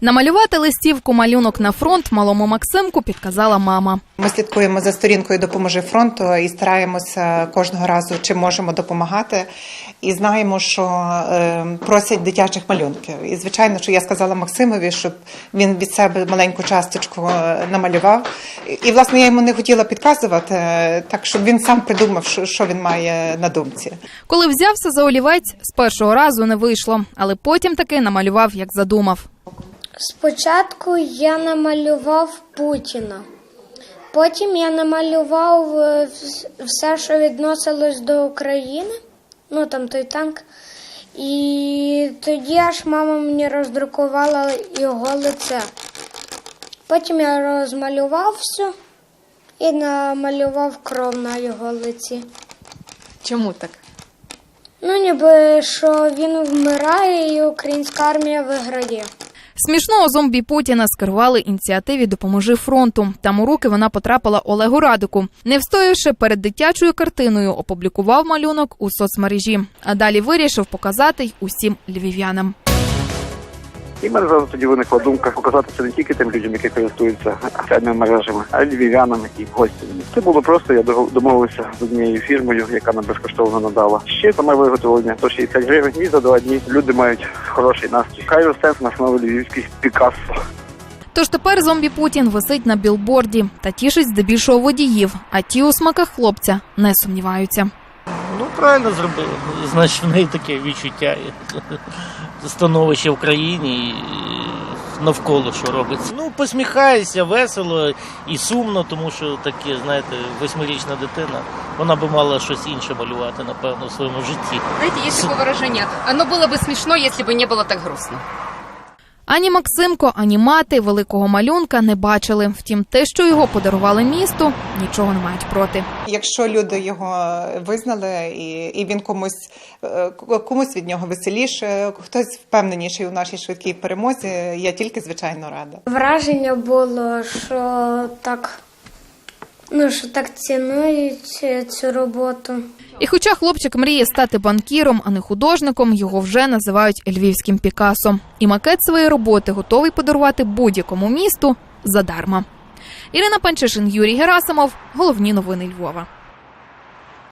Намалювати листівку малюнок на фронт малому Максимку підказала мама. Ми слідкуємо за сторінкою Допоможи фронту і стараємося кожного разу, чи можемо допомагати. І знаємо, що е, просять дитячих малюнків. І звичайно, що я сказала Максимові, щоб він від себе маленьку часточку е, намалював. І, власне я йому не хотіла підказувати, е, так щоб він сам придумав, що він має на думці. Коли взявся за олівець, з першого разу не вийшло, але потім таки намалював, як задумав. Спочатку я намалював Путіна. Потім я намалював е, все, що відносилось до України, ну там той танк. І тоді аж мама мені роздрукувала його лице. Потім я розмалював все і намалював кров на його лиці. Чому так? Ну, ніби що він вмирає і українська армія виграє. Смішного зомбі Путіна скерували ініціативі Допоможи фронту. Там у руки вона потрапила Олегу Радику. Не встоявши перед дитячою картиною, опублікував малюнок у соцмережі. А далі вирішив показати й усім львів'янам. І мене зразу тоді виникла думка показати це не тільки тим людям, які користуються соціальними мережами, а й львів'янам і гостям. Це було просто. Я домовився з однією фірмою, яка нам безкоштовно надала. Ще саме виготовлення 160 гривень. І за два дні люди мають хороший настрій. Хай росте на основі львівських Пікассо. Тож тепер зомбі Путін висить на білборді та тішить здебільшого водіїв. А ті у смаках хлопця не сумніваються. Ну, правильно зробили. Значить, в неї таке відчуття становище в країні і навколо що робиться. Ну, посміхаєшся, весело і сумно, тому що таке, знаєте, восьмирічна дитина, вона би мала щось інше малювати, напевно, в своєму житті. Знаете, есть такое выражение. Оно было бы смешно, если бы не было так грустно. Ані Максимко, ані мати великого малюнка не бачили. Втім, те, що його подарували місту, нічого не мають проти. Якщо люди його визнали, і, і він комусь е, комусь від нього веселіше, хтось впевненіший у нашій швидкій перемозі, я тільки звичайно рада. Враження було, що так, ну, що так цінують е, цю роботу. І хоча хлопчик мріє стати банкіром, а не художником, його вже називають львівським Пікасом. І макет своєї роботи готовий подарувати будь-якому місту задарма. Ірина Панчишин, Юрій Герасимов. Головні новини Львова.